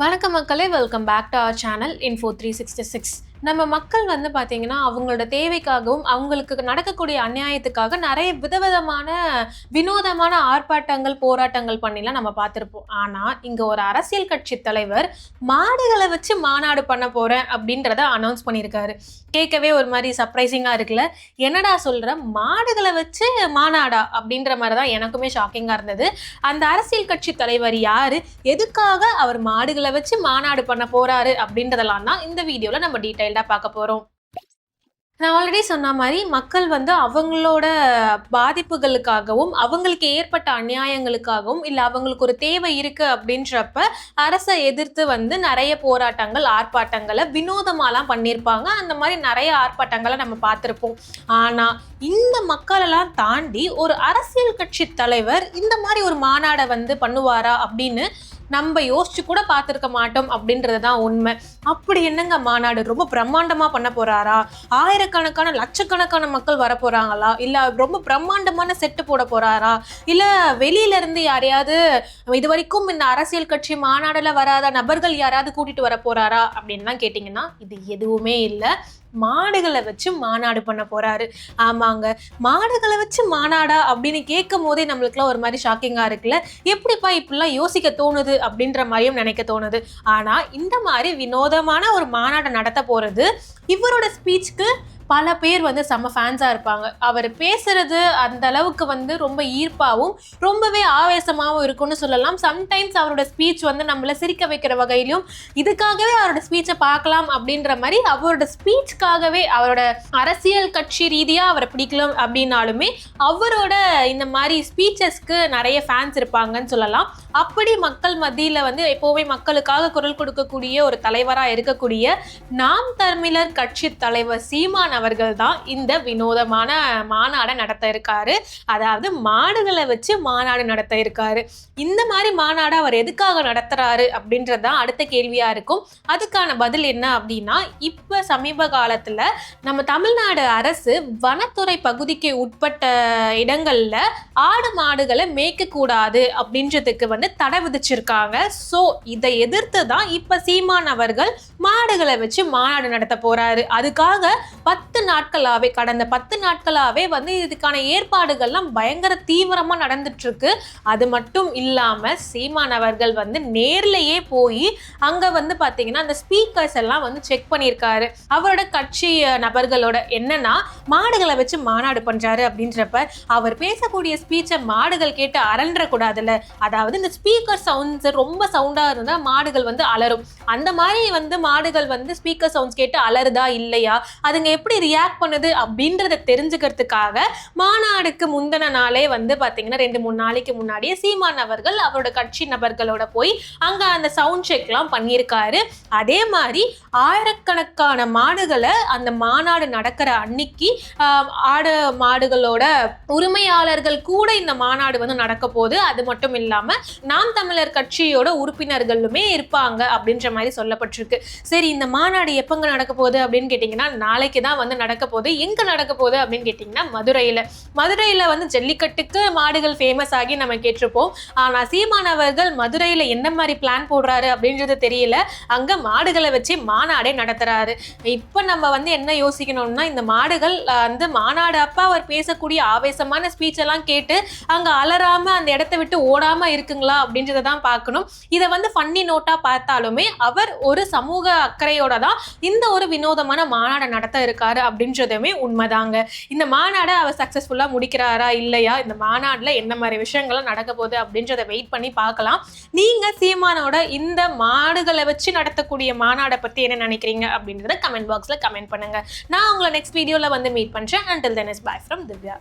வணக்கம் மக்களே welcome back to our channel info three sixty six நம்ம மக்கள் வந்து பார்த்தீங்கன்னா அவங்களோட தேவைக்காகவும் அவங்களுக்கு நடக்கக்கூடிய அநியாயத்துக்காக நிறைய விதவிதமான வினோதமான ஆர்ப்பாட்டங்கள் போராட்டங்கள் பண்ணிலாம் நம்ம பார்த்துருப்போம். ஆனால் இங்கே ஒரு அரசியல் கட்சி தலைவர் மாடுகளை வச்சு மாநாடு பண்ண போகிறேன் அப்படின்றத அனௌன்ஸ் பண்ணியிருக்காரு. கேட்கவே ஒரு மாதிரி சர்ப்ரைசிங்காக இருக்குல்ல? என்னடா சொல்கிற மாடுகளை வச்சு மாநாடா? அப்படின்ற மாதிரி தான் எனக்குமே ஷாக்கிங்காக இருந்தது. அந்த அரசியல் கட்சி தலைவர் யார்? எதுக்காக அவர் மாடுகளை வச்சு மாநாடு பண்ண போகிறாரு அப்படின்றதெல்லாம் தான் இந்த வீடியோவில் நம்ம டீட்டெயில்டாக பார்க்க போறோம். நான் ஆல்ரெடி சொன்ன மாதிரி மக்கள் வந்து அவங்களோட பாதிப்புகளுக்காகவும் அவங்களுக்கு ஏற்பட்ட அநியாயங்களுக்காகவும் இல்லை அவங்களுக்கு ஒரு தேவை இருக்கு அப்படின்றப்ப அரசை எதிர்த்து வந்து நிறைய போராட்டங்கள் ஆர்ப்பாட்டங்களை வினோதமாலாம் பண்ணியிருப்பாங்க அந்த மாதிரி நிறைய ஆர்ப்பாட்டங்களை நம்ம பார்த்துருப்போம். ஆனால் இந்த மக்களெல்லாம் தாண்டி ஒரு அரசியல் கட்சி தலைவர் இந்த மாதிரி ஒரு மாநாடை வந்து பண்ணுவாரா அப்படின்னு நம்ம யோசிச்சு கூட பார்த்துருக்க மாட்டோம் அப்படின்றது தான் உண்மை. அப்படி என்னங்க மாநாடு? ரொம்ப பிரம்மாண்டமாக பண்ண போகிறாரா ஆயிரக்கணக்கான லட்சக்கணக்கான மக்கள் வர இல்லை ரொம்ப பிரம்மாண்டமான செட்டு போட போகிறாரா இல்லை வெளியிலேருந்து யாரையாவது இது வரைக்கும் இந்த அரசியல் கட்சி மாநாடில் வராத நபர்கள் யாராவது கூட்டிகிட்டு வர போகிறாரா அப்படின்லாம் கேட்டிங்கன்னா இது எதுவுமே இல்லை. மாடுகளை வச்சு மாநாடு பண்ண போறாரு. ஆமாங்க. மாடுகளை வச்சு மாநாடா அப்படின்னு கேட்கும் போதே நம்மளுக்குலாம் ஒரு மாதிரி ஷாக்கிங்கா இருக்குல்ல? எப்படிப்பா இப்படிலாம் யோசிக்க தோணுது அப்படின்ற மாதிரியும் நினைக்க தோணுது. ஆனா இந்த மாதிரி வினோதமான ஒரு மாநாட்டை நடத்த போறது இவரோட ஸ்பீச்சுக்கு பல பேர் வந்து செம்ம ஃபேன்ஸாக இருப்பாங்க. அவர் பேசுறது அந்த அளவுக்கு வந்து ரொம்ப ஈர்ப்பாகவும் ரொம்பவே ஆவேசமாகவும் இருக்கும்னு சொல்லலாம். சம்டைம்ஸ் அவரோட ஸ்பீச் வந்து நம்மளை சிரிக்க வைக்கிற வகையிலும் இதுக்காகவே அவரோட ஸ்பீச்சை பார்க்கலாம் அப்படின்ற மாதிரி அவரோட ஸ்பீச்சுக்காகவே அவரோட அரசியல் கட்சி ரீதியாக அவரை பிடிக்கலாம் அப்படின்னாலுமே அவரோட இந்த மாதிரி ஸ்பீச்சஸ்க்கு நிறைய ஃபேன்ஸ் இருப்பாங்கன்னு சொல்லலாம். அப்படி மக்கள் மத்தியில் வந்து எப்போவுமே மக்களுக்காக குரல் கொடுக்கக்கூடிய ஒரு தலைவராக இருக்கக்கூடிய நாம் தமிழர் கட்சி தலைவர் சீமான் அவர்கள் தான் இந்த வினோதமான மாநாடை நடத்த இருக்காரு அதாவது மாடுகளை வச்சு மாநாடு நடத்த இருக்காரு இந்த மாதிரி மாநாடு அவர் எதுக்காக நடத்துறாரு அப்படின்றது தான் அடுத்த கேள்வியா இருக்கும். அதுக்கான பதில் என்ன அப்படின்னா இப்ப சமீப காலத்துல நம்ம தமிழ்நாடு அரசு வனத்துறை பகுதிக்கு உட்பட்ட இடங்கள்ல ஆடு மாடுகளை மேய்க்க கூடாது அப்படின்றதுக்கு வந்து தடை விதிச்சிருக்காங்க. ஸோ இதை எதிர்த்து தான் இப்ப சீமான் அவர்கள் மாடுகளை வச்சு மாநாடு நடத்த போறாரு. அதுக்காக பத்து பத்து நாட்களாகவே கடந்த பத்து நாட்களாகவே வந்து இதுக்கான ஏற்பாடுகள்லாம் பயங்கர தீவிரமாக நடந்துட்டுருக்கு. அது மட்டும் இல்லாமல் சீமான் அவர்கள் வந்து நேர்லேயே போய் அங்கே வந்து பார்த்தீங்கன்னா அந்த ஸ்பீக்கர்ஸ் எல்லாம் வந்து செக் பண்ணியிருக்காரு. அவரோட கட்சி நபர்களோட என்னன்னா மாடுகளை வச்சு மாநாடு பண்ணுறாரு அப்படின்றப்ப அவர் பேசக்கூடிய ஸ்பீச்சை மாடுகள் கேட்டு அரண்டக்கூடாதுல்ல அதாவது இந்த ஸ்பீக்கர் சவுண்ட்ஸ் ரொம்ப சவுண்டாக இருந்தால் மாடுகள் வந்து அலரும். அந்த மாதிரி வந்து மாடுகள் வந்து ஸ்பீக்கர் சவுண்ட்ஸ் கேட்டு அலறுதா இல்லையா? அதுங்க எப்படி ரியாக்ட் பண்ணுது அப்படின்றத தெரிஞ்சுக்கிறதுக்காக மாநாடுக்கு முந்தின நாளே வந்து பார்த்தீங்கன்னா ரெண்டு மூணு நாளைக்கு முன்னாடியே சீமான் அவர்கள் அவரோட கட்சி நபர்களோட போய் அங்கே அந்த சவுண்ட் செக்லாம் பண்ணியிருக்காரு. அதே மாதிரி ஆயிரக்கணக்கான மாடுகளை அந்த மாநாடு நடக்கிற அன்னைக்கு ஆடு மாடுகளோட உரிமையாளர்கள் கூட இந்த மாநாடு வந்து நடக்க போகுது. அது மட்டும் இல்லாமல் நாம் தமிழர் கட்சியோட உறுப்பினர்களுமே இருப்பாங்க அப்படின்ற மாதிரி சொல்லப்பட்டிருக்கு. சரி இந்த மாநாடு எப்பங்க நடக்க போகுது அப்படின்னு கேட்டிங்கன்னா நாளைக்கு தான் வந்து நடக்க போகுது. எங்க நடக்க போகுது அப்படின்னு கேட்டிங்கன்னா மதுரையில. மதுரையில வந்து ஜல்லிக்கட்டுக்கு மாடுகள் ஃபேமஸ் ஆகி நம்ம கேட்டிருப்போம். ஆனா சீமான் அவர்கள் மதுரையில என்ன மாதிரி பிளான் போடுறாரு அப்படின்றது தெரியல. அங்க மாடுகளை வச்சு மாநாடே நடத்துறாரு. இப்ப நம்ம வந்து என்ன யோசிக்கணும்னா இந்த மாடுகள் வந்து மாநாடு அப்போ அவர் பேசக்கூடிய ஆவேசமான ஸ்பீச் எல்லாம் கேட்டு அங்க அலறாம அந்த இடத்த விட்டு ஓடாம இருக்குங்களா அப்படின்றத தான் பார்க்கணும். இதை வந்து ஃபன்னி நோட்டா பார்த்தாலுமே அவர் ஒரு சமூக அக்கறையோட தான் இந்த ஒரு வினோதமான மாநாடை நடத்த இருக்கார். அப்படின்றதுமே உண்மைதாங்க. இந்த மாநாடை அவர் சக்சஸ்ஃபுல்லா முடிக்கிறாரா இல்லையா? இந்த மாநாடுல என்ன மாதிரி விஷயங்கள்லாம் நடக்க போகுது அப்படின்றத வெயிட் பண்ணி பார்க்கலாம். நீங்க சீமானோட இந்த மாடுகளை வச்சு நடத்தக்கூடிய மாநாடை பத்தி என்ன நினைக்கிறீங்க அப்படின்றத கமெண்ட் பாக்ஸ்ல கமெண்ட் பண்ணுங்க. நான் உங்களை நெக்ஸ்ட் வீடியோவில் வந்து மீட் பண்றேன். Until then is bye from Divya.